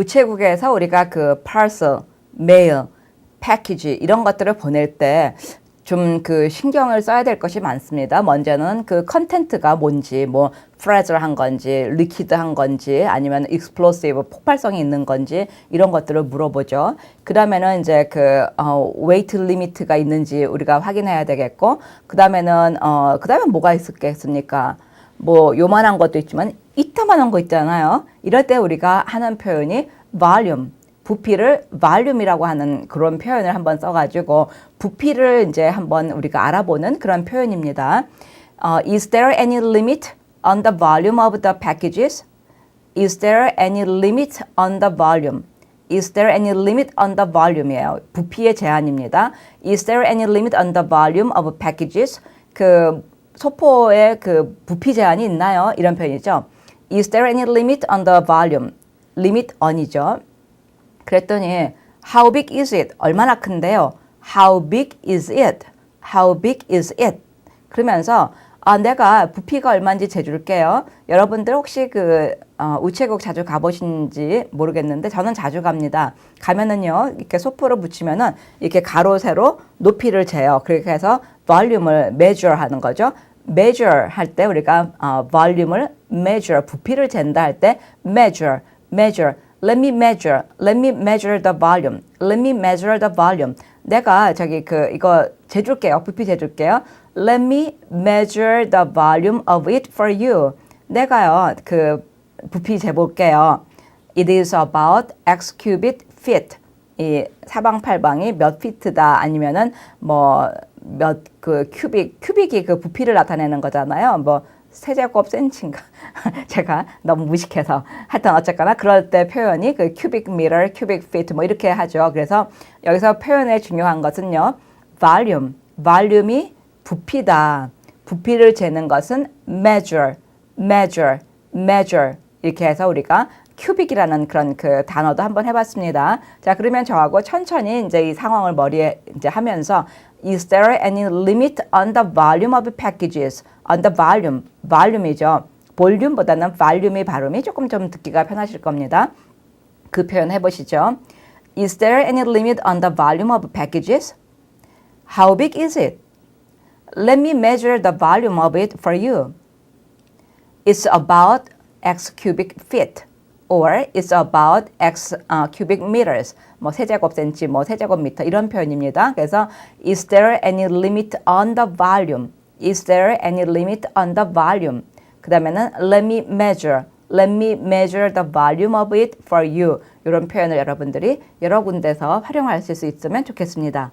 우체국에서 우리가 그 parcel, mail, 패키지 이런 것들을 보낼 때 좀 그 신경을 써야 될 것이 많습니다. 먼저는 그 컨텐트가 뭔지, 뭐 프레저한 건지, 리퀴드한 건지, 아니면 익스플로시브 폭발성이 있는 건지 이런 것들을 물어보죠. 그 다음에는 이제 그 어, 웨이트 리미트가 있는지 우리가 확인해야 되겠고, 그 다음에는 어, 그 다음에 뭐가 있었겠습니까? 뭐 요만한 것도 있지만 이따만한 거 있잖아요. 이럴 때 우리가 하는 표현이 volume. 부피를 volume이라고 하는 그런 표현을 한번 써가지고 부피를 이제 한번 우리가 알아보는 그런 표현입니다. 어, is there any limit on the volume of the packages? Is there any limit on the volume? Is there any limit on the volume이에요. 부피의 제한입니다. Is there any limit on the volume of packages? 그 소포에 그 부피 제한이 있나요? 이런 표현이죠. Is there any limit on the volume? Limit on이죠. 그랬더니 how big is it? 얼마나 큰데요? How big is it? How big is it? 그러면서 아, 내가 부피가 얼마인지 재줄게요. 여러분들 혹시 그 어, 우체국 자주 가보신지 모르겠는데 저는 자주 갑니다. 가면은요 이렇게 소포를 붙이면은 이렇게 가로 세로 높이를 재요. 그렇게 해서 volum을 measure 하는 거죠. measure 할 때 우리가 어, volume을 measure 부피를 잰다 할 때 measure measure let me measure let me measure the volume let me measure the volume 내가 저기 그 이거 재줄게요 부피 재줄게요 let me measure the volume of it for you 내가요 그 부피 재볼게요 it is about x cubic feet 이 사방팔방이 몇 피트다 아니면은 뭐 몇 그 큐빅 큐빅이 그 부피를 나타내는 거잖아요. 뭐 세제곱 센치인가 제가 너무 무식해서 하여튼 어쨌거나 그럴 때 표현이 그 큐빅 미터, 큐빅 피트 뭐 이렇게 하죠. 그래서 여기서 표현의 중요한 것은요. volume, volume이 부피다. 부피를 재는 것은 measure, measure, measure 이렇게 해서 우리가 큐빅이라는 그런 그 단어도 한번 해봤습니다. 자, 그러면 저하고 천천히 이제 이 상황을 머리에 이제 하면서 Is there any limit on the volume of packages? On the volume, volume이죠. 볼륨보다는 volume의 발음이 조금 좀 듣기가 편하실 겁니다. 그 표현 해보시죠. Is there any limit on the volume of packages? How big is it? Let me measure the volume of it for you. It's about x cubic feet. or it's about x uh, cubic meters. 뭐 세제곱 센치, 뭐 세제곱 미터 이런 표현입니다. 그래서 is there any limit on the volume? Is there any limit on the volume? 그다음에는 let me measure. Let me measure the volume of it for you. 이런 표현을 여러분들이 여러 군데서 활용하실 수 있으면 좋겠습니다.